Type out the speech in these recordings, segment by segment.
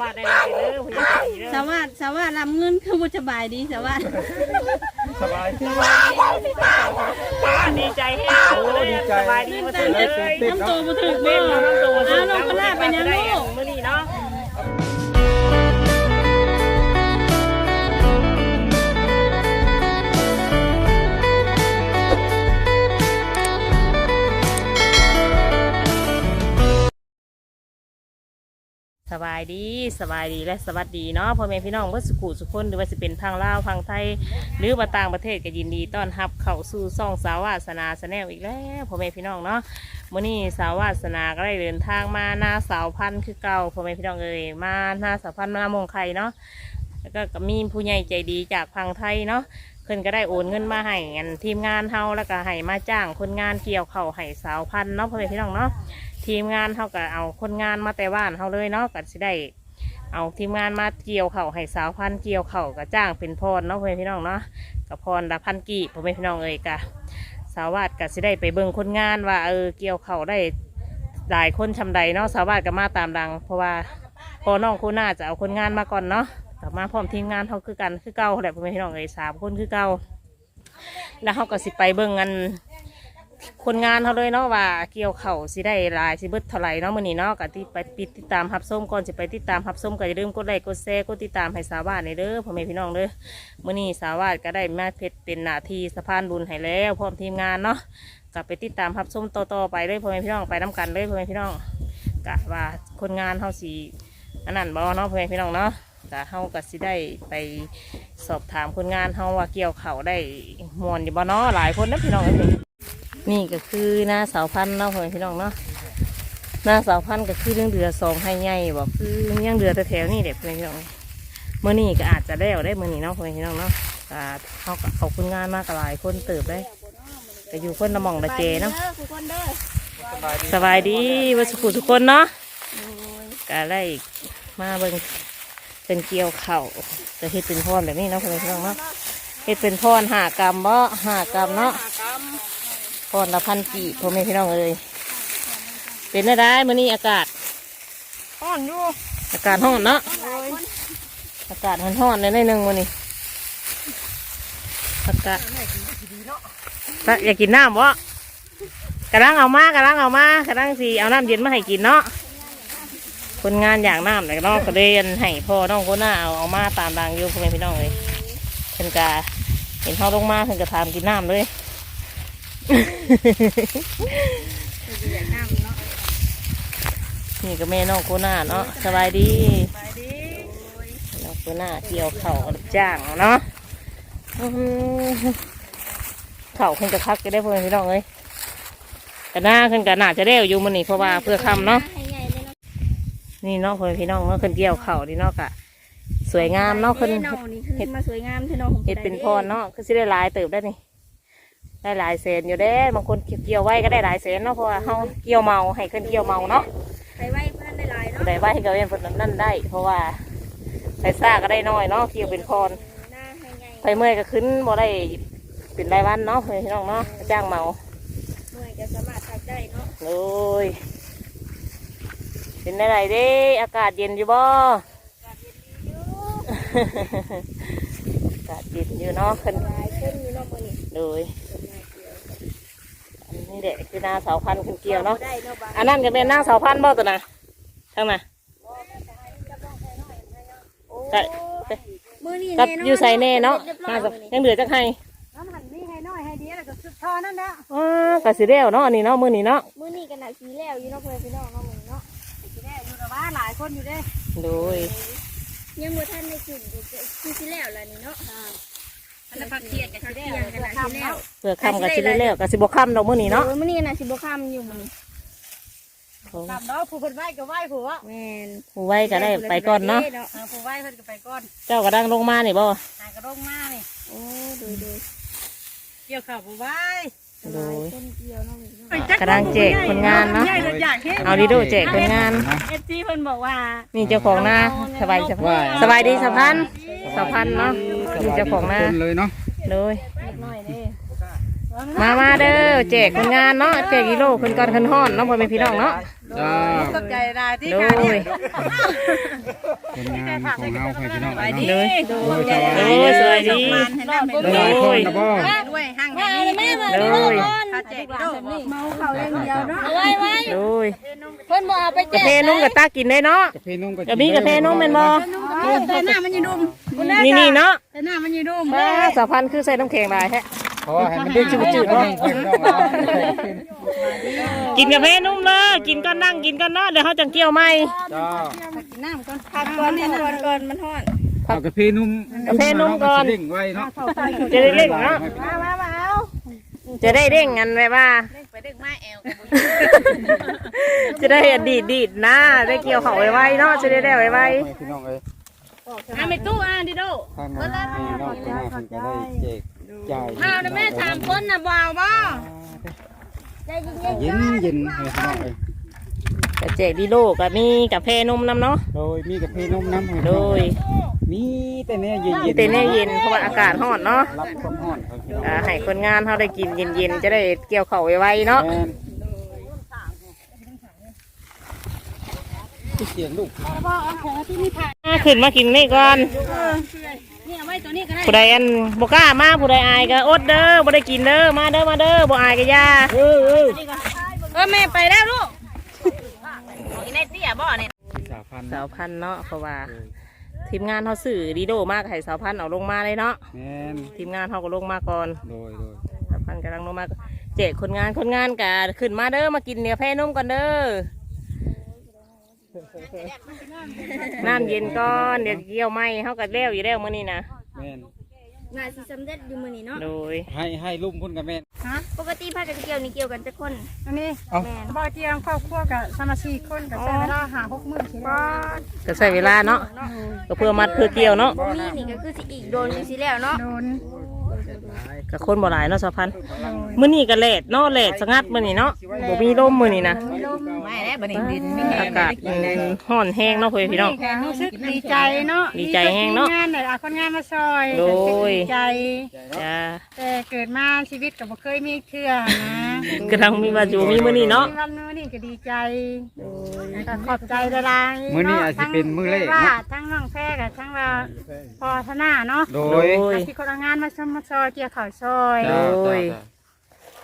าวาดได้เลยเด้อผู้ใหญ่ใจดีเด้อสวัสดิ์สวัสดิ์รับเงินคือบ่สบายดีสวัสดิ์สบายดีใจแฮะโอ้ดีใจสบายดีมาถึงเลยน้ำตัวบ่ถึกเต้บ่นมาทั้งตัวอ้าวน้องคณะเป็นยังลูกมื้อนี้เนาะ สบายดีสบายดีและสวัสดีเนาะพ่อแม่พี่น้องเพื่อสุขุสุขคนหรือว่าจะเป็นทางลาวทางไทย หรือว่าต่างประเทศก็ยินดีต้อนรับเข้าสู่ซ่องสาวาสนาสแนลอีกแล้วพ่อแม่พี่น้องเนาะมื่อนี้สาวาสนาก็ได้เดินทางมาหน้าสาวพันธุ์คือเก่าพ่อแม่พี่น้องเอ่ยมาหน้าสาวพันธุ์มามงไข่เนาะแล้วก็มีผู้ใหญ่ใจดีจากพังไทยเนาะเพิ่นก็ได้โอนเงินมาให้อันทีมงานเฮาแล้วก็ให้มาจ้างคนงานเกี่ยวเข่าให้สาวพันธุ์เนาะพ่อแม่พี่น้องเนาะ ทีมงานเขาก็เอาคนงานมาแต่บ้านเขาเลยเนาะก็สิได้ เอาทีมงานมาเกี่ยวเข่าให้สาวพันเกี่ยวเข่าก็จ้างเป็นพรเนาะพ่อแม่พี่น้องเนาะกับพรละพันกี่พ่อแม่พี่น้องเอ้ยกะสาวาดก็สิได้ไปเบิ่งคนงานว่าเออเกี่ยวเข่าได้หลายคนชำใดเนาะสาวาดก็มาตามดัง เพราะว่าพอน้องคนหน้าจะเอาคนงานมาก่อนเนาะกลับมาพร้อมทีมงานเขาคือกันคือเก่าแหละพ่อแม่พี่น้องเอ้ยสามคนคือเก่าแล้วเขาก็สิไปเบิ่งกัน คนงานเขาเลยเนาะว่าเกี่ยวเข่าสิได้หลายสิเบิดเท่าไหร่เนาะมื้อนี้เนาะก็ที่ไปปิดติดตามรับส้มก่อนสิไปติดตามรับส้มก็อย่าลืมกดไลค์กดแชร์กดติดตามให้สาวานในเด้อพ่อแม่พี่น้องเด้อมื้อนี้สาวานก็ได้มาเพชรเป็นหน้าที่สะพานบุญให้แล้วพร้อมทีมงานเนาะก็ไปติดตามรับส้มต่อๆไปเลยพ่อแม่พี่น้องไปน้กันเลยพ่อแม่พี่น้องกะว่าคนงานเฮาสิอันนั้นบ่เนาะพ่อแม่พี่น้องเนาะกะเฮาก็สิได้ไปสอบถามคนงานเฮาว่าเกี่ยวเข่าได้มวนอยู่บ่เนาะหลายคนนะพี่น้องเอ้ย นี่ก็คือหน้าเสาพันธุ์เนาะพ่อแม่พี่น้องเนาะหน้าเสาพันธุ์ก็คือเรื่องเดือสองให้ใหญ่บอกคือยังเดือแต่แถวนี่เด็กพ่อแม่พี่น้องเมื่อนี้ก็อาจจะแล้วได้เมื่อนี้เนาะพ่อแม่พี่น้องเนาะก็เขาเอาคนงานมากหลายคนเติบได้ก็อยู่คนละมองละเจเนาะสบายดีวัสดุทุกคนเนาะก็ได้มาเบิ่งเป็นเกี่ยวเข่าจะเฮ็ดเป็นพรแบบนี้เนาะพ่อแม่พี่น้องเนาะเฮ็ดเป็นพรหากรรมบ่หากรรมเนาะ พรละพันกี่พ่อแม่พี่น้องเอ้ยเป็นได้ได้มื้อนี้อากาศอ่อนอยู่อากาศร้อนเนาะอากาศร้อนๆเลยในหนึ่งมื้อนี้อากาศถ้าอยากกินน้ำวะกำลังเอามากำลังเอามากำลังสีเอาน้ำเย็นมาให้กินเนาะคนงานอยากน้ำแต่น้องก็เลยอันให้พ่อน้องคนหน้าเอาเอามาตามรางอยู่พ่อแม่พี่น้องเลยเพิ่นกาเห็นเขาลงมาเพิ่นก็ถามกินน้ำเลย นี่ก็แม่น้องโคน่าเนาะสบายดีน้องโคน่าเกี่ยวเข่าวรับจ้างเนาะอื้อหือเข่าขึ้นจะคักจะได้เพื่อนพี่น้องเลยแต่หน้าขึ้นกับหน้าจะเร็วอยู่มันนี่เพราะว่าเพื่อคำเนาะให้ใหญ่เลยเนาะนี่เนาะเพื่อนพี่น้องเนาะขึ้นเกี่ยวเข่าดีเนาะกะสวยงามเนาะขึ้นเนาะนี่คือมาสวยงามเท่เนาะเห็ดเป็นพรเนาะคือสิได้หลายเติบได้นี่ ได้หลายแสนอยู่เด้บางคนเกี่ยวไว้ก็ได้หลายแสนเนาะเพราะว่าเขาเกี่ยวเมาให้ขึ้นเกี่ยวเมาเนาะไปไว้เพื่อนได้หลายเนาะได้ไว้ให้กับเอ็นผลนั่นได้ เพราะว่าใส่ซ่าก็ได้น้อยเนาะเกี่ยวเป็นพรหน้าให้ใหญ่ไปเมื่อยก็ขึ้นบ่ได้เป็นรายวันเนาะพี่น้องเนาะจ้างเมาหน่วยก็สามารถทำได้เนาะเลยเป็นอะไรเด้อากาศเย็นอยู่บ่อากาศเย็นอยู่เนาะขึ้นหลายขึ้ นอยู่เนาะมื้อนี้เลยอันนี้แหละคือหนาเสาพันธุ์ขึ้นเกี่ยวเนาะได้เนาะบางอันนั้นก็เป็นหน้าเสาพันธุ์บ่ตัวน่ะทั้งน่ะก็มื้อนี้ก็แน่นนอยู่ใส่แน่เนาะรียบร้น่าอยจะมื้อนี้ยังเหลือจักให้น้ำหันนี่ให้น้อยให้เดียวแล้วก็สุดทอนั่นแหละอ๋อกะสิเดียวเนาะอันนี้เนาะมื้อนี้เนาะมื้อนี้ก็น่าสีแล้วอยู่เนาะเพื่อนพี่น้องเนาะมื้อนี้เนาะสิได้อยู่กับว่าหลายคนอยู่เด้โดยยังบ่ทันได้กินอยู่คือสิแล้วล่ะนี่เนาะ อันนั้นผักเทียนกับสิได้เที่ยงกันน่าสิแล้วเพื่อค่ำกะสิได้แล้วกะสิบ่ค่ำดอกมื้อนี้เนาะโอ้ยมื้อนี้ก็น่าสิบ่ค่ำอยู่มื้อนี้ตามเนาะผู้เพิ่นไหว้ก็ไหว้ผู้ว่าแม่นผู้ไว้ก็ได้ไปก่อนเนาะเออผู้ไหว้เพิ่นก็ไปก่อน เจ้ากระดังลงมานี่บ่หากระดงมานี่โอ้โดยโดยเกี่ยวข้าวผู้ไหว้โดยต้นเกี่ยวเนาะมื้อนี้เนาะกระดังแจกคนงานเนาะใหญ่เลยอยากเห็นเอาดิโดแจกคนงานเอฟซีเพิ่นบอกว่านี่เจ้าของหน้าสบายสบายสบายดีสะพันสะพันเนาะ นี่เจ้าของหน้าคนเลยเนาะโดยเล็กน้อยเด้ มามาเด้อแจกคนงานเนาะแจกกิโลคนก่อนคนห้อนเนาะพ่อแม่พี่น้องเนาะจ้าตกใจได้ที่โดการเนี่ยยคนงานของเฮาให้พี่น้องไปเนาะดีเลยโดโอ้นยสบายโอ้ยสวัสดีได้หลายคนนะบ่ด้วยห่างกันนี่เลยถ้าแจกโดดเมาเขาเล่นเดียวเนาะเลยเพิ่นบ่เอาไปกาแจกแฟนุ่มกับตากินได้เนาะกาแฟนุ่มก็จะมีกาแฟนุ่มแม่นบ่แต่หน้ามันยังดุมนี่นี่เนาะแต่หน้ามันยังดุมมาสาวพันธุ์คือใส่น้ำแข็งหลายแฮะ เพราะว่าให้มันได้จืดๆเนาะพี่น้องเนาะกินกาแฟนุ่มเลยกินก็นั่งกินก็นอนเดี๋ยวเขาจังเกี่ยวไหมจ้าน้ำก่อนพักก่อนก่อนก่อนมันฮอดเอากาแฟนุ่มกาแฟนุ่มก่อนเด้งไว้เนาะจะได้เร่งเนาะมามามาเอาจะได้เร่งกันไว้ว่าไปดึกมาแอลจะได้อดีดดีดนะได้เกี่ยวเขาไว้ไว้เนาะจะได้ได้ไว้ไว้ให้พี่น้องเอ้ยอะไม่ตู้อะดิโดทางนั้นพี่น้องคนงานเพิ่นก็ได้แจก จ่ายมาเอาแม่สามคนน่ะบ่าวบ่ใจเย็นเย็นเย็นให้พี่น้องเอ้ยกระเจกดีโลกกับมีกาแฟนุ่มน้ำเนาะ โดยมีกาแฟนุ่มน้ำให้พี่โดน้องยมีแต่เนี่ยเย็นมีๆแต่เนี่ยเย็นเพราะว่าอากาศร้อนเนาะรับความร้อนครับพี่น้องอ่าให้คนงานเขาได้กินเย็นๆ จะได้เกี่ยวเขาไว้ไว้เนาะ แม่นเสียงลูกอ่าขึ้นมากินนี่ก่อนนี่เอาไว้ ตัวนี้ก็ได้ผู้ใดอันบกล้ามาผู้ใดอายก็อดเด้อบ่ได้กินเด้อมาเด้อมาเด้อบ่อายก็อยาเออเออเออแม่ไปแล้วลูกอีในเตี้ยบ่เนี่ยสาวพันธุ์สาวพันธุ์เนาะเพราะว่า ทีมงานเขาสื่อดีโดมากให้สาวพันธุ์เอาลงมาเลยเนาะแม่นทีมงานเขาก็ลงมาก่อนโดยโดยสาวพันธุ์กำลังลงมาเจ๊คนงานคนงานกะขึ้นมาเด้อมากินเนื้อแพะนุ่มก่อนเด้อน้ำเย็นก่อนเดี๋ยวเกี่ยวไหมเขาก็แล้วอยู่แล้วมื้อนี้นะ แม่นงานสิสำเร็จอยู่มื้อนี้เนาะโดยให้ให้ลุ่มพุ่นกับแม่นฮะปกติพากันเกี่ยวนี่เกี่ยวกันจักคนอันนี้เอาแม่นบ่เจียงครอบครัวกับสมาชิกคนกับใช้เวลาหาหกมื้อสิบ่ก็ใช้เวลาเนาะก็เพื่อมัดเพื่อเกี่ยวเนาะบ่มีนี่ก็คือสิอีกโดนอยู่สิแล้วเนาะโดนก็คนบ่หลายเนาะสาวพันธุ์มื้อนี้ก็แลดเนาะแลดสงัดมื้อนี้เนาะบ่มีลมมื้อนี้นะไม่แล้วบัดนี้ดินอากาศมันร้อนแห้งเนาะเพื่อนพี่น้องแกรู้สึกดีใจเนาะดีใจแห้งเนาะ มีงานได้เอาคนงานมาซอยโดยดีใจ จ้าแต่เกิดมาชีวิตก็บ่เคยมีเทื่อนะกำลังมีว่าอยู่มีมื้อนี้เนาะ มีวันมื้อนี้ก็ดีใจก็ขอบใจหลายๆมื้อนี้อาจสิเป็นมื้อแรกว่าเนาะทั้งน้องแพรกับทั้งว่าพอธนาเนาะโดโดยยที่คนเอางานมาชมมาซอยเกี่ยวข่าวซอย โดย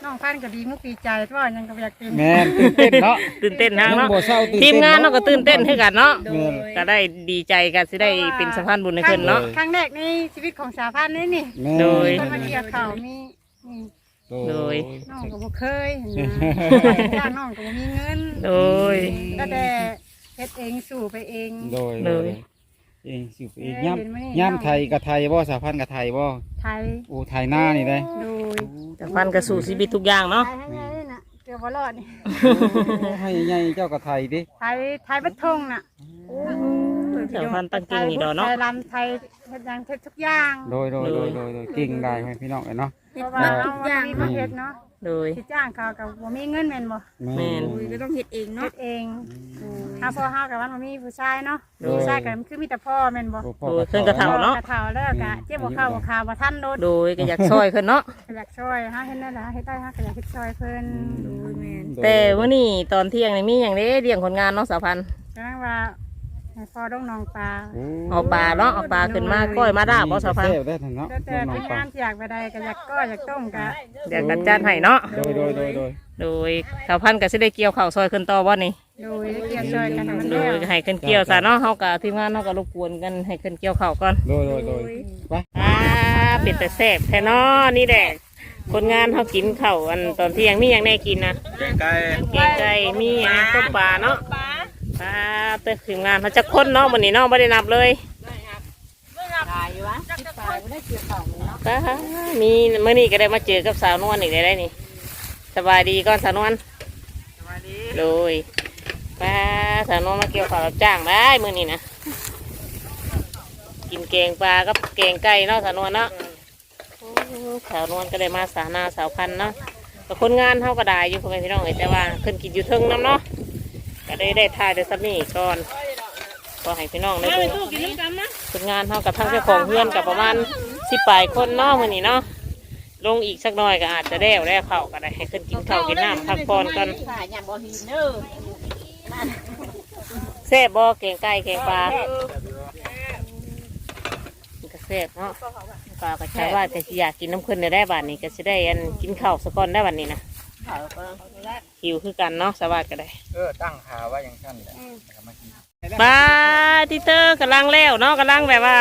น้องพันธุ์ก็ดีมุกดีใจเพราะว่ายังก็อยากเป็นแม่นตื่นเต้นเนาะตื่นเต้นทางเนาะยังบ่เศร้าตื่นเต้นทีมงานเนาะก็ตื่นเต้นให้กันเนาะแม่นก็ได้ดีใจกันสิได้เป็นสะพานบุญให้เพิ่นเนาะ ครั้งแรกในชีวิตของสาวพันธุ์นี่นี่แม่นโดย คนมาเกี่ยวข่าวมีนี่โดย น้องก็บ่เคยนะจ้างน้องก็บ่มีเงินโดย ก็แต่เฮ็ดเองสู่ไปเอง โดยโดโดยยเองสิเองเอ้ยย่เห็นไหมนี่ำย่ำไทยกับไทยบ่สาวพันธุ์กับไทยบ่ไทยโอ้ไทยหน้านี่ได้โดย สะพานก็สู่ชีวิตทุกอย่างเนาะ ไทยทั้งนั้นน่ะเกือบบ่รอดนี่ให้ใหญ่เจ้ากับไทยดิไทยไทยบัดทงน่ะสะพานตั้งเก่งนี่ดอกเนาะ ไทยลำไทยเฮ็ดหยังเฮ็ดทุกอย่าง โดยโดยโดยโดยโดยเก่งได้ให้พี่น้องเอ้ยเนาะ เพราะว่าเอาวันนี้มาเฮ็ดเนาะ โดย สิจ้างเขาก็บ่มีเงินแม่นบ่แม่น อุ้ยก็ต้องเฮ็ดเองเฮ็เนาะดเองถ้าพ่อเฮากับว่าบ่มีผู้ชายเนาะโดย ผู้ชายก็คือมีแต่พ่อแม่นบ่โอ้พ่อโดยเครื่องกระเถาเนาะกระเฒ่าแล้วก็เจ็บบ่เข้าบ่คาบ่ทันโดดโดยก็อยากช่วยเพิ่นเนาะอยากช่วยเฮาเฮ็ดนั่นล่ะเฮ็ดได้เฮาก็อยากเฮ็ดช่วยเพิ่นโอ้ยแม่นแต่วันนี้ตอนเที่ยงนี่มีอย่างเด้เลี้ยงคนงานเนาะสาวพันธุ์ก็ว่า ให้พ่อดงน้องปลาโอ้เอาปลาเนาะเอาปลาขึ้นมาก้อยมาดาบ่สาวพันธุ์แซ่บได้ทั้งเนาะแล้วแต่น้องพี่ปลางานที่อยากไปใดก็อยากก็อยากต้มก็เดี๋ยวกันจัดให้เนาะโดยโดยโดยโดยโดยสาวพันธุ์ก็สิได้เกี่ยวข้าวซอยขึ้นต่อบ่นี่โดยเกี่ยวช่วยกันให้มันโดแล้วยให้ขึ้นเกี่ยวซะเนาะเฮากับทีมงานเฮาก็รบกวนกันให้ขึ้นเกี่ยวข้าวก่อนโดยโดยโดยไปอ่าเป็นแต่แซ่บแท้เนาะนี่แหละคนงานเฮากินข้าวอันตอนเที่ยงมีหยังแน่กินนะแกงไก่แกงไก่มีหยังต้มปลาเนาะ ปลาเตอทีมงานเขาจะค้นเนาะวันนี้เนาะไม่ได้นับเลยป้ามีเมื่อนี้ก็ได้มาเจอกับสาวนวลอีกได้ได้นี่สบายดีก่อนสาวนวลสบายดีโดยป้าสาวนวลมาเกี่ยวข้าวรับจ้างได้มื่อนี้นะกินแกงปลากับแกงไก่เนาะสาวนวลเนาะโอ้สาวนวลก็ได้มาสานาสาวพันธุ์เนาะแต่คนงานเท่าก็ได้อยู่พ่อแม่พี่น้องเอ้ยแต่ว่าขึ้นกินอยู่เทิงน้ำเนาะ ก็ได้ได้ทายได้สักนี่ก่อนก็ให้พี่น้องได้ดูผลงานเท่ากับทั้งเจ้าของเพื่อนกับประมาณสิบปลายคนเนาะมื้อนี้เนาะลงอีกสักหน่อยก็อาจจะได้วได้เข้าวก็ได้ให้ขึ้นกินข้าวกินน้ำพักผ่อนกันแซ่บบ่แกงไก่แกงปลามันก็แซ่บเนาะปลาก็ใช้ว่าแต่สิอยากกินน้ำขึ้นได้บาดนี้ก็สิได้อันกินข้าวสะก่อนได้บาดนี้นะ หิวคือกันเนาะสวัสดก็ได้ เออตั้งขาไว้อย่างชั้นแหละแล้วก็มากินปลาที่เตอร์กำลังแล้วเนาะกำลังแบบว่า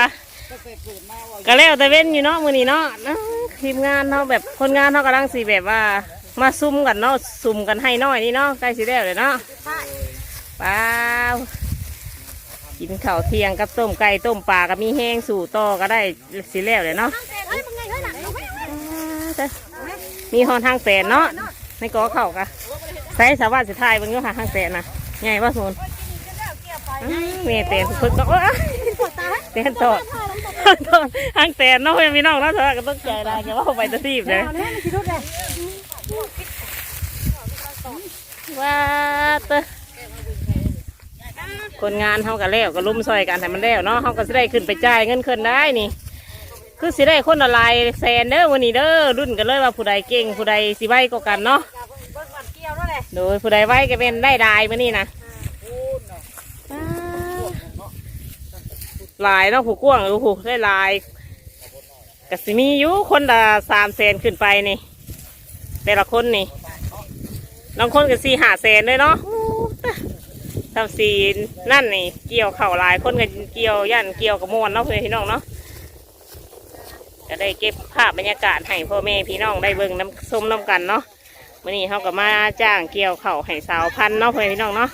ก็แล้วแต่เว้นอยู่เนาะมือนี้เนาะนะทีมงานเนาะแบบคนงานเนาะกำลังสีแบบว่า มาซุ่มกันเนาะซุ่มกันให้น้อยนี่เนาะใกล้สิแล้วเลยเนาะปลากินข้าวเที่ยงกับต้มไก่ต้มปลาก็มีแห้งสู่ต่อก็ได้สิแล้วเลยเนาะมีหอนทางแสนเนาะ ในกอเข่ากะใส่สาวาสิทายบางอยูหาทางแสนนะไงว่าสมุนเมเตนฝึกก็เตนตอดตอดหางแตนนาะเพื่อนพี่น้องเนาะเธอก็ต้องใจได้แกว่าไปตะทีบเลยว่าเตะคนงานเขาก็แล้วก็ลุ่มซอยกันให้มันแล้วเนาะเขาก็จะได้ขึ้นไปจ่ายเงินขึ้นได้นี่ คือสิได้คนละลายแสนเด้อวันนี้เด้อรุ่นกันเลยว่าผู้ใดเก่งผู้ใดสิไวก็กันเนาะโดยผู้ใดไวก็เป็นได้ลายมานี่นะลายเนาะผูกกว้างหรือผูกได้ลายกสิมีอยู่คนละสามแสนขึ้นไปนี่ แต่ละคนนี่บางคนก็สี่ห้าแสนเลยเนาะทำสีนั่นนี่เกี่ยวเข่าลายคนก็เกี่ยวยันเกี่ยวกับมวนเนาะเพื่อนพี่น้องเนาะ ก็ได้เก็บภาพบรรยากาศให้พ่อแม่พี่น้องได้เบิ่งน้ำส้มน้ำกันเนาะวันนี้เขาก็มาจ้างเกี่ยวเข่าให้สาวพันเนาะเพื่อนพี่น้องเนาะ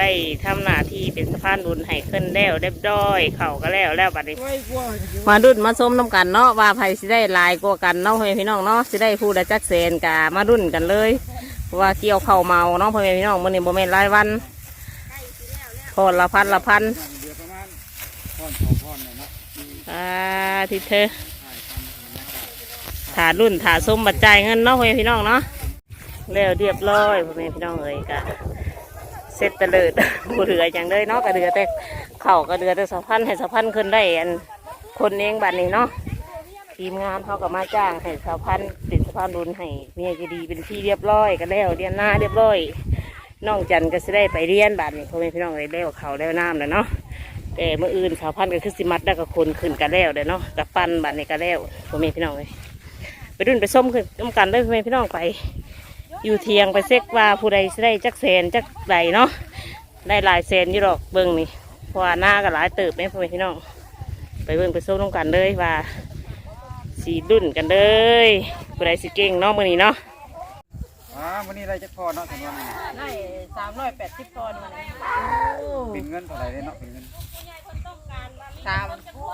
ได้ทำหน้าที่เป็นสะพานบุญให้ขึ้นแล้วเรียบร้อยเข่าก็แล้วแล้วบัดนี้มาดุนมาส้มน้ำกันเนาะว่าไผสิได้ลายกว่ากันเนาะพ่อแม่พี่น้องเนาะสิได้ผู้ละจักเซนกามาดุนกันเลยว่าเกี่ยวเข่าเมาเนาะพ่อแม่พี่น้องมื้อนี้บ่แม่นรายวันพอละพันละพันเดือนประมาณพ่อน สองพ่อนเนี่ยเนาะอ่าที่เธอถารุ่นถาส้มบัดจ่ายเงินเนาะพ่อแม่พี่น้องเนาะแล้วเรียบร้อยพ่อแม่พี่น้องเอ้ยกะเสร็จตะเลิดบูเรืออย่างเลยเนาะกระเดือแต่เข่ากระเดือแต่สะพันให้สะพันขึ้นได้อันคนเองบัดนี้เนาะทีมงานเขาก็มาจ้างให้สะพันติดสะพานรุนให้เมียจะดีเป็นที่เรียบร้อยก็แล้วเรียนหน้าเรียบร้อยน้องจันก็จะได้ไปเรียนบัดนี้พ่อแม่พี่น้องเลยแล้วเขาแล้วน้ำแล้วเนาะ แต่เมื่ออื่นสาวพันก็คือสิมัดได้กับคนขึ้นกันแล้วเด้อเนาะกับปั้นบัดนี้ก็แล้วพ่อแม่พี่น้องเลยไปรุ่นไปส้มขึ้นน้ำกันเลยพ่อแม่พี่น้องไป อยู่เทียงไปเซ็กว่าผู้ใดสิได้จักแสนจักใดเนาะได้หลายแสนอยู่หรอกเบิ่งนี่เพราะว่าหน้าก็หลายเติบแม่พ่อแม่พี่น้องไปเบิ่งไปสู้น้องกันเลยว่าสีรุ่นกันเลยผู้ใดสิเก่งเนาะมื้อนี้เนาะอ่าวันนี้ได้จักพอเนาะสำหรับได้สามร้อยแปดสิบปอนด์มาเป็นเงินเท่าไหร่เด้เนาะเป็นเงิน สาม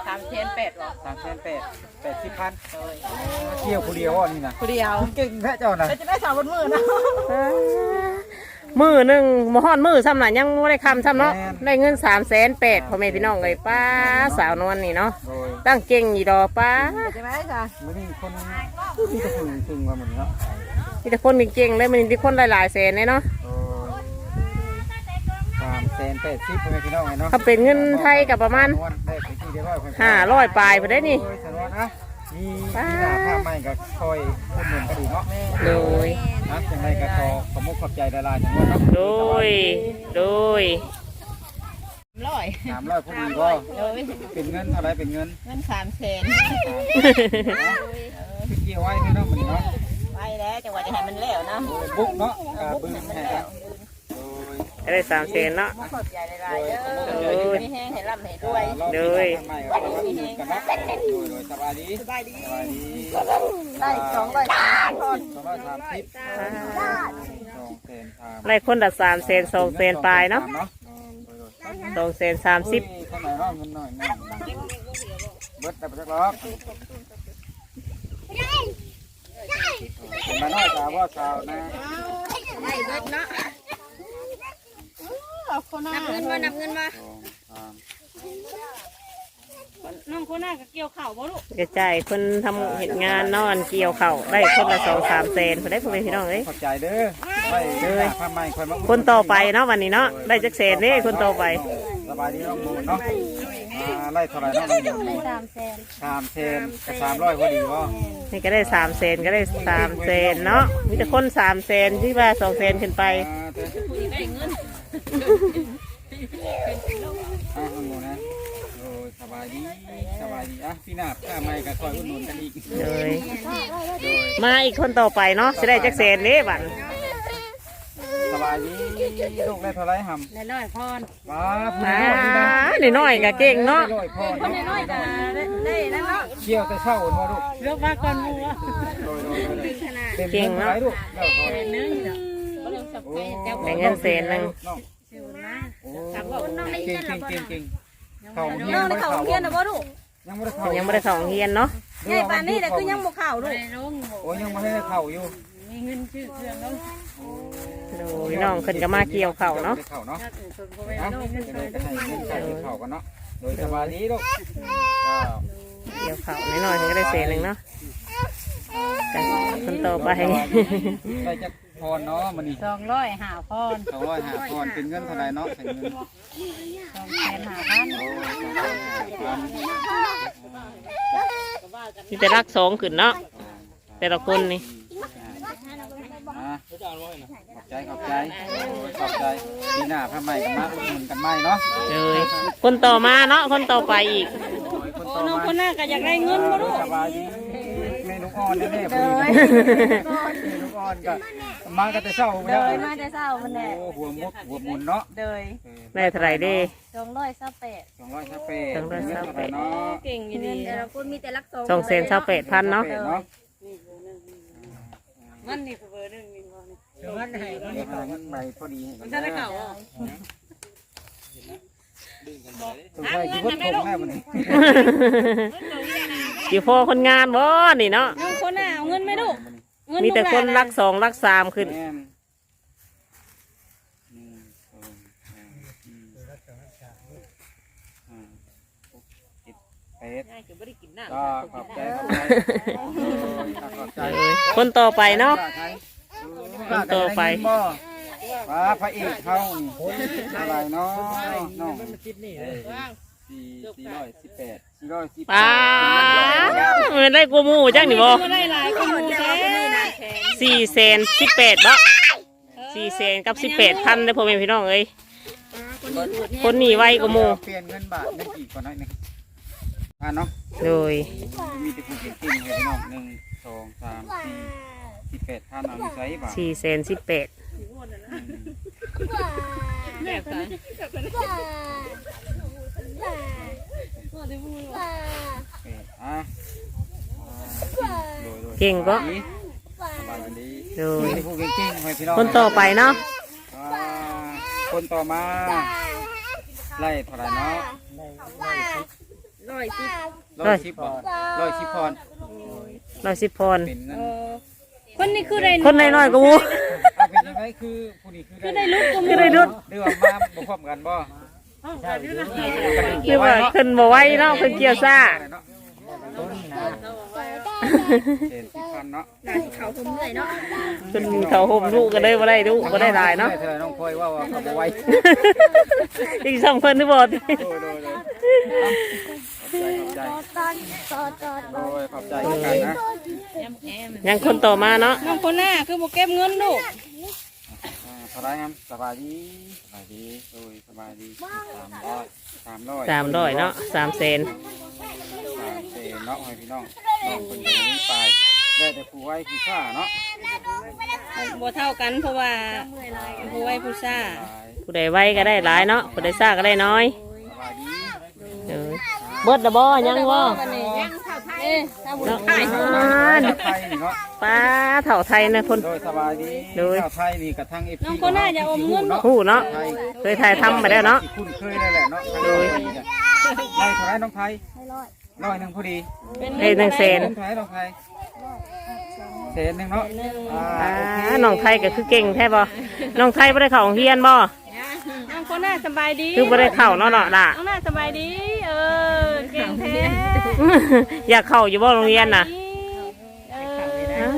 สามเชนแปดหรอสามแสนแปดแปดสิบพันมาเที่ยวคนเดียวว่ะนี่นะผู้เดียวเก่งแท้เจ้านะจะได้สามบนมือนะมือหนึ่งมหอนมือซ้ำหน่ะยังไม่ได้คำซ้ำเนาะได้เงินสามแสนแปดพ่อแม่พี่น้องเลยป้าสาวนวลนี่เนาะโดยตั้งเก่งอีดอกป้ามื่อนี้คนที่จะถึงถึงว่าเหมือนเนาะ มีแต่คนเก่งๆเลยมันมีคนหลายๆแสนเลยเนาะโอ้ยสามแส นแปดสิบพ่อแม่พี่น้องไงเนาะถ้าเป็นเงินไทยกับประมาณได้ไปที่เดียวกันห้าร้อยปลายไปได้นี่ โอ้ยสนวนนะมีมีหน้าผ้าใหม่กับคอยคนหนึ่งก็ดีเนาะโดย นะอย่างไรก็ขอขอบมุกขอบใจดาราอย่างนั้นเนาะโดย โดย ร้อยสามร้อยพอดีก็โดยเป็นเงินอะไรเป็นเงินเงินสามแสนที่เกี่ยวไว้ให้เนาะมันเนาะไปแล้วจังหวะจะให้มันแล้วเนาะโอ้ยบุ๊กเนาะกาบึ้งให้แล้วโอ้ย ได้สามแสนเนาะ ขอบใจหลายๆเด้อโดยมีแห้งให้ร่ำให้ด้วยโดยใหม่กับเราอยู่กันนะโดยโดยสบายดีสบายดีสบายดีได้สองร้อยสามคนสองร้อยสามสิบสองแสนสามได้คนละสามแสนสองแสนปลายเนาะสองแสนสามสิบเท่าไหร่เนาะเงินหน่อยนะเบิดแต่ประจักษ์ล็อกมาน้อยสาวว่าสาวนะได้เบิดเนาะ นับเงินมานับเงินมาสองสามน้องคนน่าก็เกี่ยวเข่าบ่ลูกกระจายคนทำเห็นงานนอนเกี่ยวเข่าได้คนละสองสามแสนพอได้พ่อแม่พี่น้องเอ้ยขอบใจเด้อไปเด้อทำไมคนมาคนต่อไปเนาะวันนี้เนาะได้จักแสนเด้คนต่อไป สบายดีน้องมูนเนาะอ่าไล่เท่าไหร่น้องมูนสามแสนสามเซนกับสามร้อยพอดีวะนี่ก็ได้สามแสนก็ได้สามแสนเนาะมีแต่คนสามแสนที่ว่าสองแสนขึ้นไป อ่าเด้อ อะคุณหมูนะโอ้ยสบายดีสบายดีอะพี่นาบข้าไม่ก็คอยอุดหนุนกันอีกเลยโดยมาอีกคนต่อไปเนาะจะได้จักแสนเด้บัดสบายดีลูกได้เท่าไรหำและร้อยพรว้าผู้อ่าน้อยนี่นะน้อยๆก็เก่งเนาะร้อยพ่อคนเนาะน้อยๆก็ได้นั่นเนาะเชี่ยวแต่เช้าพ่อลูกเลือกมาก่อนหมู่อะโดยโดยโดยขนาดเต็มเงินเท่าไหรลูกได้พ่อนึงเนาะบ่ ต้องสับโอ้ไปเจ้าได้เงินแสนหนึงน้องชื่อนะโอ้ครับบอกน้องได้เก่เงิงนเก่แล้วงบ่เก่งเนาะเก่งเขาน้องได้เข้าโรงเรียนน่ะบ่ลูกยังไม่ได้เข้ายังไม่ได้เข้าโรงเรียนเนาะใหญ่ปานนี้แต่คือยังบ่เข้าลูกโอ้ยังไม่ได้เข้าอยู่มีเงินชื่อเครื่องแล้วโดยน้องขึ้นก็มาเกี่ยวเข่าวเนาะเข้าเนาะถ้าถูกคนบ่ไปนะน้องเดี๋ยวเราจะให้เงินใส่เข้ากันเนาะโดยสบายดีลูกอ้าวเกี่ยวเข่าวน้อยๆถึงก็ได้แสนหนึงเนาะกันคนต่อไป ได้จะ พรเนาะมันนี่สองร้อยห้าพรสองร้อยห้าพรเป็นเงินเท่าไหรเนาะเป็นเงินสองแสนห้าพันโอ้สองร้อยห้าพันมีแต่รักสองขึ้นเนาะแต่ละคนนี่อะขอบใจขอบใจขอบใจปีหน้าพระใหม่กันมาอุดหนุนกันใหม่เนาะเลยคนต่อมาเนาะคนต่อไปอีกคนต่อน้องมาคนหน้าก็อยากได้เงินบ่ลูก สบายดี เมนูอ่อนแน่ๆพอดีเมนูอ่อนก็มากันแต่เช้าไปเดแล้วยมาแต่เช้ามันแหละโอ้หัวมุกหัวมุนเนาะเดยได้เท่าไหรเด้ สองร้อยสิบแปดสองร้อยชาเป้สองร้อยชาเป้ เนาะเก่งอยู่ดีแต่ละคนมีแต่รักสองสองแสนเท่าแปดพันเนาะเนาะมันนี่คือเบอร์หนึ่งมีบ่นี่เดี๋ยวหาเงินใบพอดีมันจะได้เข่าอะสงสัยคือเพิ่นคงแน่วันนี้ อยู่พอคนงานบ่นี่เนาะน้องคนหน้าเอาเงินไหมลูกเงินมีแต่คนรักสองรักสามขึ้น แม่นหนึ่งสองสามสี่ห้าหกเจ็ดแปดก็ขอบใจขอบใจขอบใจคนต่อไปเนาะ คนต่อไปป้าพระเอกเขานี่อะไรเนาะน้อง สี่สี่ร้อยสิบแปดสี่ร้อยสิบป้าเงินได้กูมูจังนี่บ่ได้หลายคนหมู่แท้สี่แสนสิบแปดบ่สี่แสนกับสิบแปดพันได้อพ่อแม่พี่น้องเอ้ยคนหนีไวกูมูเปลี่ยนเงินบาทเงินกี่ก่อนหน่อยหนึงอ่าเนาะโดยมีแต่ผู้เก่งๆให้พี่น้องหนึ่งสองสามสี่สิบแปดพันเอาไปใช้บาทสี่แสนสิบแปดแบบไหน โอเคอะโดยโดยเก่งก็ สบายดีโดมียแต่ผู้เก่งๆให้พี่น้องคนต่อไปเนาะอ่าคนต่อมา ไล่เท่าไหรเนาะร้อยสิบร้อยสิบบ่ร้อยสิบพรร้อยสิบพรเป็นเงินคนนี้คือได้คนน้อยๆกูมูเอาเป็นยังไงคือผู้นี้คือคือได้ลุกก็คือได้ดุดเรื่องมาบ่พร้อมกันบ่ คือว่าขึ้นบ่ไหวเนาะขึ้นเกี่ยวซ่าเนาะเห็นสิบพันเนาะน่าสิเขาผมเหนื่อยเนาะขึ้นเขาห่มลูกก็ได้บ่ได้ลูกบ่ได้หลายเนาะเธอน้องพลอยว่าว่าเขาบ่ไหวอีกสองคนที่บอดโดยโดยโดยขอบใจขอบใจโดยขอบใจกันนะยังคนต่อมาเนาะน้องคนหน้าคือบ่เก็บเงินลูก อ่าสบายงามสบายดีสบายดีโดยสบายดีสามร้อยสามร้อยสามร้อยเนาะสามแสนสามเซนเนาะให้พี่น้องน้องคนเดียวนี้ไปได้แต่ผู้ไว้ผู้ฆ่าเนาะบ่เท่ากันเพราะว่าผู้ไว้ผู้ซ่าสบายผู้ใดไวก็ได้หลายเนาะผู้ใดซ่าก็ได้น้อยสบายดีเออ เบิดดะบ่ยังบ่เอ๊ะถ้าบุญเนาะไข่อ่าไทยนี่เนาะป้าเถ่าไทยนะคนโดยสบายดีโดยชาวไทยนี่กระทั่งเอฟน้องคนหน้าอย่าอมเงินลูกผู้เนาะไทยเคยถ่ายทำมาแล้วเนาะคุ้นเคยเลยแหละเนาะโดยได้เท่าไรน้องไทยร้อยหนึ่งพอดีได้หนึ่งแสนเท่าไรน้องไทยแสนหนึ่งเนาะอ่าอ่โอเคาน้องไทยก็คือเก่งแท้บ่น้องไทยบ่ได้เข้าโรงเรียนบ่น้องคนหน้าสบายดี คือบ่ได้เข้าเนาะเนาะล่ะน้องหน้าสบายดี เออเก่งแท้อยากเข้าอยู่บ่โรงเรียนน่ะเอออ่า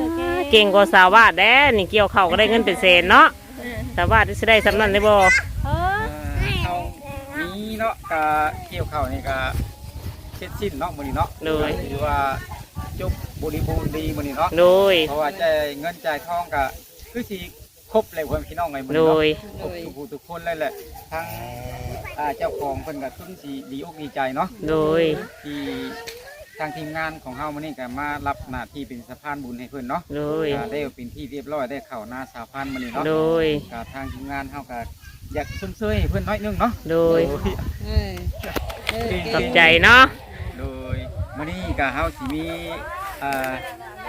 เก่งกว่าสาวาดแด้นี่เกี่ยวเข้าก็ได้เงินเป็นแสนเนาะสาวาดสิได้สำนั้นได้บ่เออเอ่อเอานี้เนาะกะเกี่ยวข้าวนี่กะเช็ดสิ้นเนาะมื้อนี้เนาะโดยหรือว่าจบบริบูรณ์ดีมื้อนี้เนาะโดยเพราะว่าจ่ายเงินจ่ายทองกะคือสิ ครบเลยเพื่อนพี่น้องไงมื้อโดนี้เนาะย ครบทุกผู้ทุกคนเลยแหละทั้งอ่าเจ้าของเพิ่นก็คุ้นสีดีอกดีใจเนาะ โดย ที่ทางทีมงานของเฮามื้อนี้ก็มารับหน้าที่เป็นสะพานบุญให้เพิ่นเนาะโดยก็ได้เป็นที่เรียบร้อยได้เข้าหน้าสาพานมื้อนี้เนาะโดย ก็ทางทีมงานเฮาก็อยากซุ่มเซยให้เพิ่นน้อยนึงเนาะโดย เออเออขอบใจเนาะ โดยมื้อนี้ก็เฮาสิมีอ่า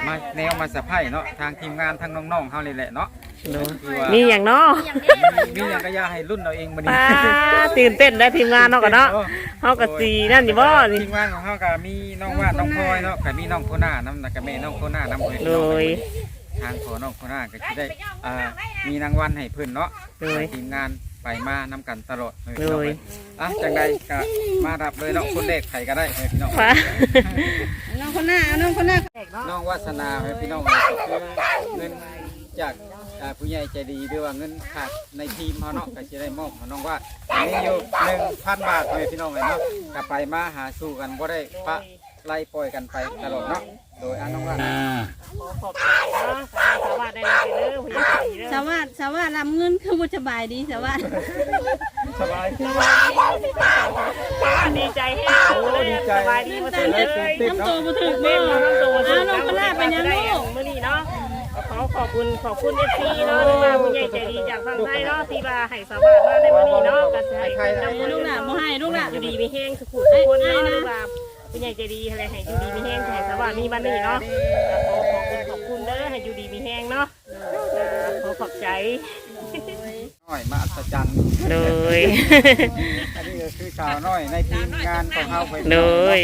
มาแนวมาสะพายเนาะทางทีมงานทางน้องๆเฮานี่แหละเนาะ โดยคือว่ามีอย่างเนาะมีหยังก็อยากให้รุ่นเราเองมื้อนี้ป้าตื่นเต้นได้ทีมงานเนาะกันเนาะเฮาก็สีนั่นอยู่บ่นี่ทีมงานของเฮาก็มีน้องวาดน้องพลอยเนาะก็มีน้องโคน่านำแล้วก็แม่น้องโคน่านำเพิ่นโดยทางขอน้องโคน่าก็สิได้อ่ามีรางวัลให้เพิ่นเนาะโดยทีมงานไปมานํกันตลอดให้โดพี่น้องยเอ้ยอะจังใดก็มารับเลยเนาะคนแรกใครก็ได้ให้พี่น้องป้าน้องคนหน้าเอาน้องคนหน้าน้องวาสนาให้พี่น้องเอ้ยก็คือเงินจาก อ่าผู้ใหญ่ใจดีหรือว่าเงินขาดในทีมเฮาเนาะก็สิได้มอบให้น้องว่ามีอยู่1,000บาทให้พี่น้องเอ้ยเนาะก็ไปมาหาสู่กันบ่ได้ปะไล่ปล่อยกันไปตลอดเนาะโดยอันน้องว่าขอบใจเนาะสาวาได้เลยเด้อผู้ใหญ่ใจดีเด้อสวัสดิ์สวัสดิ์รับเงินคือบ่สบายดีสวัสดิ์สบายดีใจแฮงโอ้ดีใจสบายดีมาถึงเลยน้ำโตบ่ถึกเล่เล่นนมามาทั้งตัวเอาน้องคนหน้าไปยังลูกมื้อนี้เนาะข อขอบคุณขอบคุณเอฟซีเนาะหรือว่าผู้ใหญ่ใจดีจากฝั่งไทยเนาะที่ว่าให้สาวามาในมื้อนี้เนาะก็สิให้เพิ่นนำลูกหลานบ่ให้ลูกหลานอยู่ดีมีแห้งสุขุทุกคนเนาะหรือว่าผู้ใหญ่ใจดีอะไรให้อยู่ดีมีแห้งให้สาวามีวันนี้เนาะขอขอบคุณขอบคุณเด้อให้อยู่ดีมีแห้งเนาะขอขอบใจน้อยมาอัศจรรย์เลยอันนี้ก็คือสาวน้อยในทีมงานของเฮาไปเลย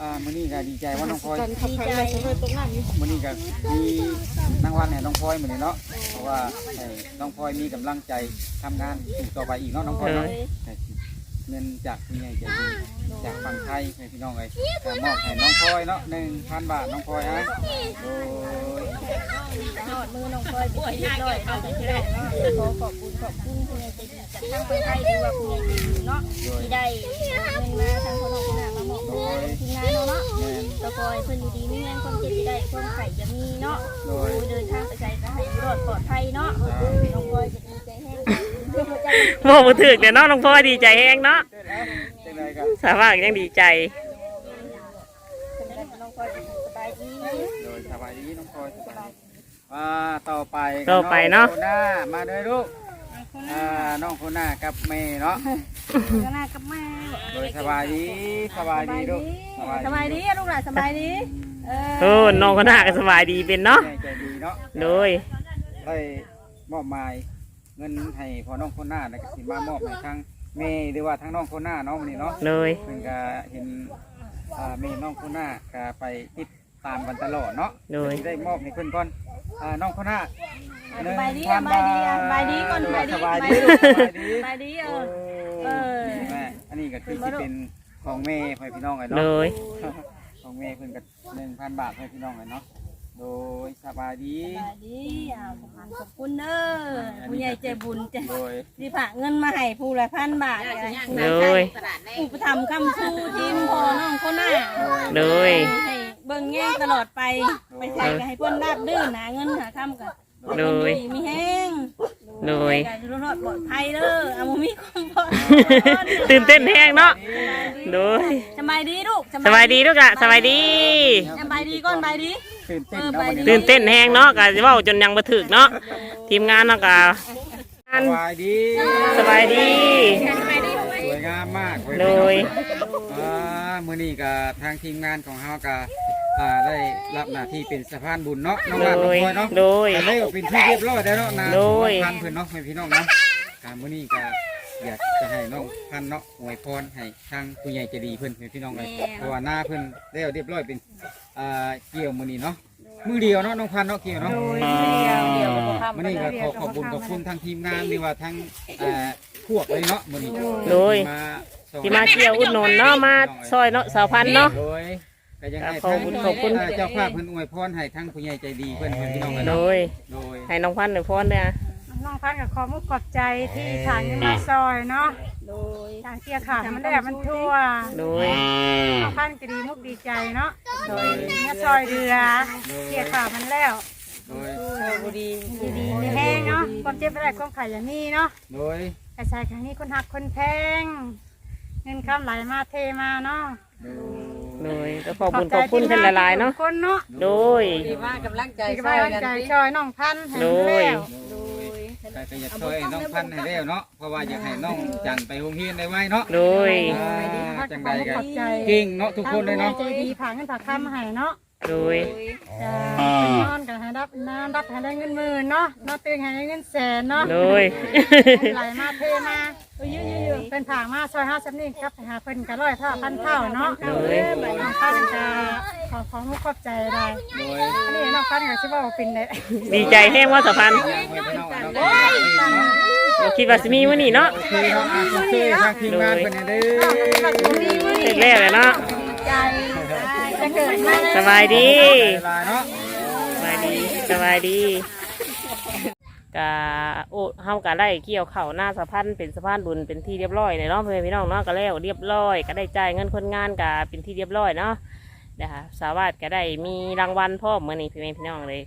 อ่ามื้อนี้ก็ดีใจว่าน้องพลอยดีใจมื้อนี้ก็มีรางวัลให้น้องพลอยมื้อนี้เนาะเพราะว่าให้น้องพลอยมีกำลังใจทำงานสู่ต่อไปอีกเนาะน้องพลอยเนาะให้เงินจากผู้ใหญ่ใจดีจากฝั่งไทยให้พี่น้องเอ้ยก็มอบให้น้องพลอยเนาะ1,000บาทน้องพลอยฮะโดยทอดมือน้องพลอยไปเรียบร้อยเนาะขอขอบคุณขอบคุณผู้ใหญ่ใจดีจากทางไปไทยหรือว่าผู้ใหญ่ใจดีเนาะโดยที่ได้เงินมาทางคนน้องคนหน้ามามอบให้ทีมงานเนาะแม่นตะกอยเพิ่นอยู่ดีมีเงินความเจ็บจะได้ความไข่จะมีเนาะโดยเดินทางไปไกลก็ให้รอดปลอดภัยเนาะน้องพลอยจะดีใจแห้งโมบ่ถึกเดี๋ยวเนาะน้องพ่อดีใจแห้งเนาะจังไดก็สาวายังดีใจน้องพลอยจะสบายดีโดยสบายดีน้องพลอยสบายดีอ่าต่อไปก็ต่อไปเนาะองโคน่ามาเลยลูก อ่าน้องโคน่ากับเมย์เนาะก็น่ากับแม่โดยสบายดีสบายดีลูกสบายดีลูกหลานสบายดีเออโอ้น้องก็น่าก็สบายดีเป็นเนาะใจใจดีเนาะโดยได้มอบหมายเงินให้พ่อน้องโคน่าแล้วก็สิมามอบให้ทางเมย์หรือว่าทางน้องโคน่าเนาะวันนี้เนาะโดยเพิ่นก็เห็นอ่าเมย์น้องโคน่าก็ไปติด ตามกันตลอดเนาะโดยสิได้มอบให้เพิ่นก่อนอ่าน้องโคน่าสบายดีสบายดีสบายดีก่อนสบายดี สบายดีลูกสบายดีสบายดีเอโอ้อเออ แม่อันนี้ก็คือสิเป็นของแม่ให้พี่น้องไงโดเนาะ ย ของแม่เพิ่นก็หนึ่งพันบาทให้พี่น้องไงเนาะ โดยสบายดี สบายดีอ่าขอบคุณเด้อผู้ใหญ่ใจบุญจ้ะโดยที่ฝากเงินมาให้ผู้ละพันบาทจ้ะโดย อุปถัมภ์คำสู้ทีมพอน้องคนหน้าโดย ให้ เบิ่งแง่งตลอดไป ไปใส่ก็ให้เพิ่นราบดื้อหาเงินหาคำกันโดย มีแห้งโดยการรอดปลอดภัยเด้ออามุมีความปลอดตื่นเต้นแห้งเนาะโดยสบายดีลูกสบายดีลูกอะสบายดี สบายดีก่อนสบายดี ตื่นเต้นเออเนาะไปวันดินี้ตื่นเต้นแห้งเนาะก็สิเว้าจนยังบ่ถึกเนาะทีมงานเนาะก็สบายดี สบายดี สวยงามมากเว้โดยอ่า มื้อนี้ก็ทางทีมงานของเฮาก็อ่าได้รับหน้าที่เป็นสะพานบุญเนาะน้องโดบ้านน้องยพลอยเนาะโดยก็เลยเป็นที่เรียบร้อยแล้วเนาะนะโดยพันเพิ่นเนาะให้พี่น้องเนาะการมื้อนี้ก็อยากจะให้น้องพันเนาะอวยพรให้ทางผู้ใหญ่ใจดีเพิ่นให้พี่น้องเลยเพราะว่าหน้าเพิ่นแล้วเรียบร้อยเป็นอ่าเกี่ยวมื้อนี้เนาะมือเดียวเนาะน้องพันเนาะเกี่ยวเนาะมื้อนี้ก็ขอขอบคุณขอบคุณทางทีมงานหรือว่าทางเอ่อพวกเลยเนาะมื้อนี้โดยมาส่ง ที่มาเที่ยวอุดหนุนเนาะมาซอยเนาะสาวพันธุ์เนาะ โดยก็ยังให้ขอบคุณขอบคุณ เจ้าภาพเพิ่นอวยพรให้ทั้งผู้ใหญ่ใจดีเพิ่นให้พี่น้องกันโดเนาะยโดยให้น้องพันธุ์หน่อยพรเด้อน้องพันกับขอมุกขอบใจที่ทางมาซอยเนาะโดยทางเกียร์ขาดมันแดดมันทั่วโดยน้องพันก็ดีมุกดีใจเนาะโดยมาซอยเรือเกียร์ขาดมันแล้วโดยดีดีมีแห้งเนาะความเจ็บอะไรความไข่อย่างนี้เนาะโดย กระชายครั้งนี้คนหักคนแพง เงินคำไหลมาเทมาเนาะโดยโดยก็ขอบคุญขอบคุณเพิ่นหลายๆเนาะ คนเนาะโดย ดีมากกำลังใจที่กำลังใจชอยน้องพันธุ์ให้โดยแล้วโดยใครก็อยากช่วยน้องพันธุ์ให้แล้วเนาะเพราะว่าอยากให้น้องจันไปโรงเรียนได้ไว้เนาะโดย อ่าจังใดกันขอบใจ เก่งเนาะทุกคนเลยเนาะ ใจดีผ่าเงินผ่าคำให้เนาะ โดยจะนอนกันให้รับน้ำรับให้ได้เงินหมื่นเนาะนอนตื่นให้ได้เงินแสนเนาะโดยไหลมาเทมาเป็นผ่ามาซอยห้าสิบนี่ครับไปหาเพิ่นกันร้อยเท่าพันเท่าเนาะโดยน้องพันธุ์จะขอของมุกขอบใจได้โดยอันนี้น้องพันธุ์ก็ชิบอกว่าเป็นเลยดีใจแห้งว่าสะพันไว้ไปเนาะเนาะเนาะบ่คิดว่าสิมีมื้อนี้เนาะโอเคเนาะอะโอเคทางทีมงานเพิ่นเด้อเสร็จแล้วแหละเนาะใจจะเกิดมา สบายดีเวลาเนาะสบายดีสบายดีกะโอ้เฮาก็ได้เกี่ยวเข่าวหน้าสะพานเป็นสะพานบุญเป็นที่เรียบร้อยเลยเนาะเพื่อนพี่น้องเนาะก็แล้วเรียบร้อย ก็ได้จ่ายเงินคนงานก็เป็นที่เรียบร้อยเนาะนะคะสาวาสก็ได้มีรางวัลพ่อมเมื่อนี้พี่พี่น้องเลย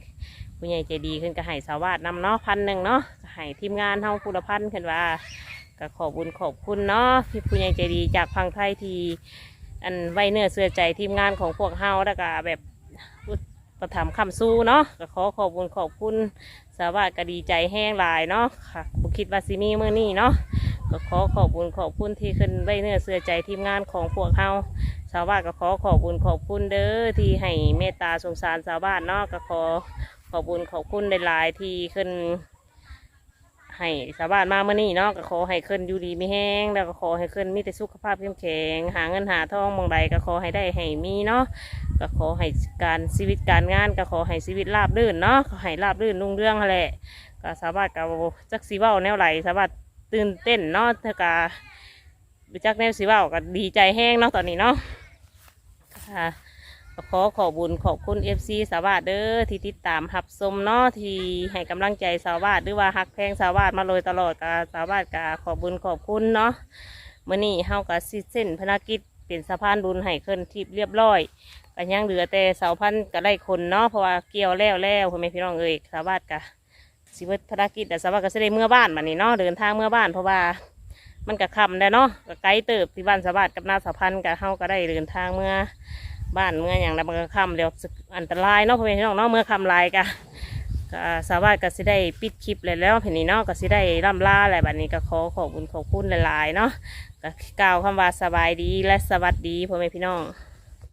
ผู้ใหญ่ใจดีขึ้นก็ให้สาวาสนำเนาะพันหนึ่งเนาะก็ให้ทีมงานเฮาผู้ละพันขึ้นว่าก็ขอบุญขอบคุณเนาะที่ผู้ใหญ่ใจดีจากพังไทยที่ อันไว้เนื้อเสื่อใจทีมงานของพวกเฮาแล้วก็แบบประถมคำสู้เนาะก็ขอขอบคุณขอบคุณสาวาสก็ดีใจแห้งหลายเนาะค่ะบุคิดว่าซิมีเมื่อนี้เนาะก็ขอขอบคุณขอบคุณที่ขึ้นไว้เนื้อเสือใจทีมงานของพวกเฮาสาวาสก็ขอขอบคุณขอบคุณเด้อที่ให้เมตตาสงสารสาวบ้านเนาะก็ขอขอบคุณขอบคุณหลายๆที่ขึ้น ให้สาวบ้านมาเมื่อนี้เนาะก็ขอให้ขึ้นอยู่ดีไม่แห้งแล้วก็ขอให้ขึ้นมีแต่สุขภาพเข้มแข็งหาเงินหาทองมองใดก็ขอให้ได้ให้มีเนาะก็ขอให้การชีวิตการงานก็ขอให้ชีวิตราบรื่นเนาะขอให้ราบรื่นรุ่งเรื่องแหละก็สามารถกับจักสีว่าแนวไหลสามารถตื่นเต้นเนาะถ้ากาจักแนวสีว่าก็ดีใจแห้งเนาะตอนนี้เนาะค่ะ ขอขอบุญขอบคุณเอฟซีสาวาสเด้อที่ติดตามหับชมเนาะที่ให้กำลังใจสาวาสหรือว่าหักแพงสาวาสมาเลยตลอดกับสาวาสกาขอบุญขอบคุณเนาะมื่อนี้เฮากับสิเส้นภารกิจเป็นสะพานบุญให้ขึ้นทิพเรียบร้อยก็ยังเหลือแต่เสาพันก็ได้คนเนาะเพราะว่าเกี่ยวแล้วแล้วพ่อแม่พี่น้องเอ้ยสาวานกะสิเวทภารกิจแต่สาวานก็จะได้เมื่อบ้านบัดนี้เนาะเดินทางเมื่อบ้านเพราะว่ามันก็คำได้เนาะก็ไกลเติบที่บ้านสาวานกับนาสาวพันธุ์ก็เฮาก็ได้เดินทางเมื่อ บ้านเมื่ออย่างนั้นมันก็คำเดี๋ยวอันตรายเนาะพ่อแม่พี่น้องเนาะเมื่อคำลายกะก็สาวาก็สิได้ปิดคลิปเลยแล้วเห็นนี้เนาะก็สิได้ร่ำลาอะไรแบบนี้ก็ขอขอบคุณขอบคุณหลายๆเนาะก็กล่าวคำว่าสบายดีและสวัสดีพ่อแม่พี่น้อง